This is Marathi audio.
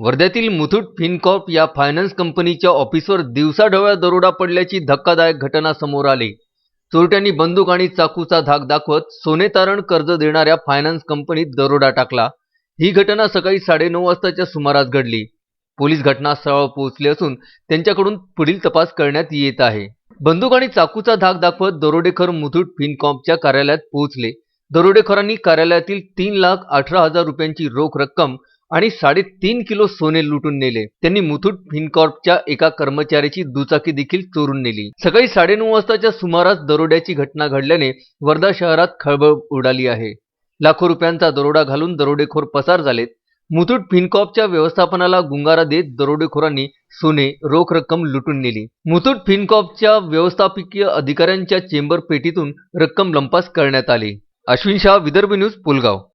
वर्ध्यातील मुथूट फिनकॉर्प या फायनान्स कंपनीच्या ऑफिसवर दिवसाढवळ्या दरोडा पडल्याची धक्कादायक घटना समोर आली. चोरट्यांनी बंदूक आणि चाकूचा धाक दाखवत सोने तारण कर्ज देणाऱ्या फायनान्स कंपनीत दरोडा टाकला. ही घटना सकाळी साडेनऊ वाजताच्या सुमारास घडली. पोलीस घटनास्थळावर पोहोचले असून त्यांच्याकडून पुढील तपास करण्यात येत आहे. बंदूक आणि चाकूचा धाक दाखवत दरोडेखोर मुथूट फिनकॉपच्या कार्यालयात पोहोचले. दरोडेखोरांनी कार्यालयातील तीन लाख अठरा हजार रुपयांची रोख रक्कम आणि साडेतीन किलो सोने लुटून नेले. त्यांनी मुथूट फिनकॉर्पच्या एका कर्मचाऱ्याची दुचाकी देखील चोरून नेली. सकाळी साडेनऊ वाजताच्या सुमारास दरोड्याची घटना घडल्याने वर्धा शहरात खळबळ उडाली आहे. लाखो रुपयांचा दरोडा घालून दरोडेखोर पसार झालेत. मुथूट फिनकॉर्पच्या व्यवस्थापनाला गुंगारा देत दरोडेखोरांनी सोने रोख रक्कम लुटून नेली. मुथूट फिनकॉर्पच्या व्यवस्थापकीय अधिकाऱ्यांच्या चेंबर पेटीतून रक्कम लंपास करण्यात आली. अश्विन शाह विदर्भ न्यूज पुलगाव.